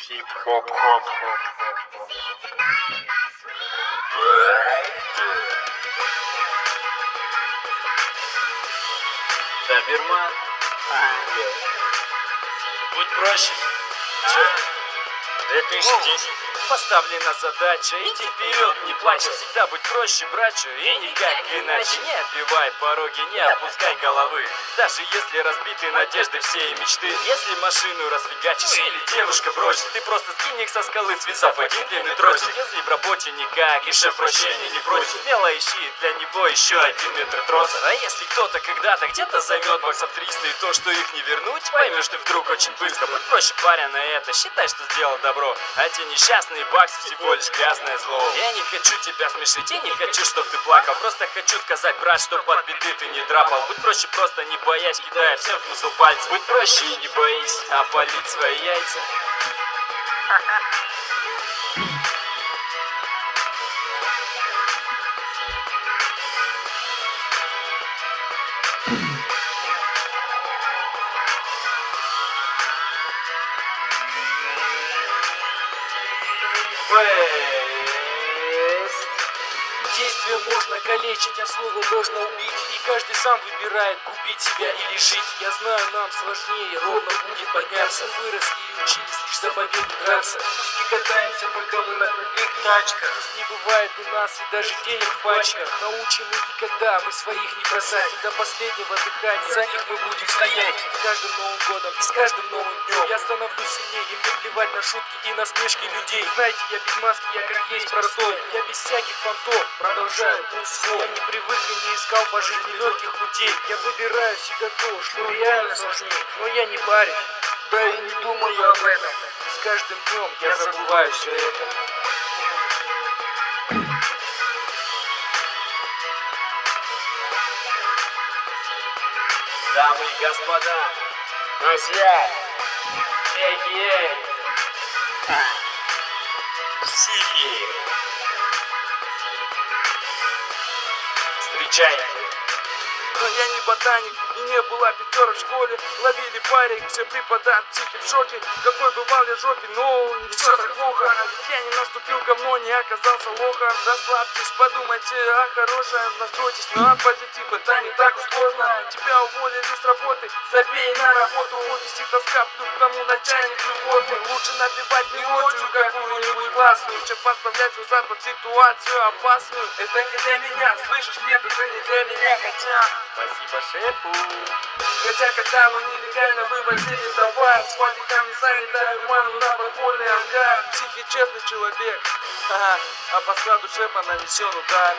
Хип-хоп-хоп-хоп-хоп. Доберман. Будь проще. Че? 2010. Поставлена задача, иди вперед, не плачь, всегда будь проще, братчу, и никак иначе. Не отбивай пороги, не опускай головы, даже если разбиты надежды все и мечты. Если машину расфигачишь или девушка бросит, ты просто скинь их со скалы, свисав один длинный тросик. Если в работе никак, и шеф прощения не просит, смело ищи для него еще один метр троса. А если кто-то когда-то где-то займет баксов 300 и то, что их не вернуть, поймешь ты вдруг очень быстро. Будь проще, паря, на это, считай, что сделал добро, а те несчастные баксы всего лишь грязное слово. Я не хочу тебя смешить, я не хочу, чтобы ты плакал, просто хочу сказать, брат, что под беды ты не драпал. Будь проще, просто не боясь, кидая всем смысл пальца. Будь проще и не боись опалить свои яйца. Fred. Действие можно калечить, а слово можно убить. И каждый сам выбирает, губить себя или жить. Я знаю, нам сложнее, ровно будет подняться выросли и учились лишь за победу драться. Пусть не катаемся, пока мы на крутых тачках Пусть не бывает у нас и даже денег в пачках. Научим мы никогда, мы своих не бросать. И до последнего дыхания за них мы будем стоять. С каждым Новым годом и с каждым новым днем Я становлюсь сильнее, и мне плевать на шутки и насмешки людей. Знаете, я без маски, я как есть простой. Я без всяких фантом, продолжаю путь свой. Я не привык и не искал по жизни легких путей. Я выбираю всегда то, что реально сложнее Но я не парень, да и не думаю об этом. С каждым днем я забываю все это. Дамы и господа, Друзья, эй-ей, психи. Встречайте. Но я не ботаник, и не была пятерок в школе. Ловили парень, все преподат, психи в шоке. Какой бывал я жопе, но не все так плохо. Я не наступил говно, не оказался лохом. Расслабьтесь, подумайте о хорошем Настройтесь на позитив, это не так уж сложно Тебя уволили с работы, забей на работу. Вот висит тоска, плюс к тому начальник животный Лучше набивать мелодию какую-нибудь классную. Чем подставлять назад под ситуацию опасную. Это не для меня, слышишь, нет, это не для меня. Хотя Спасибо шефу. Хотя когда мы нелегально вывозили товар С фантиками санитары ману на подпольный ангар Психи честный человек. Ха-ха. А по складу шефа нанесен удар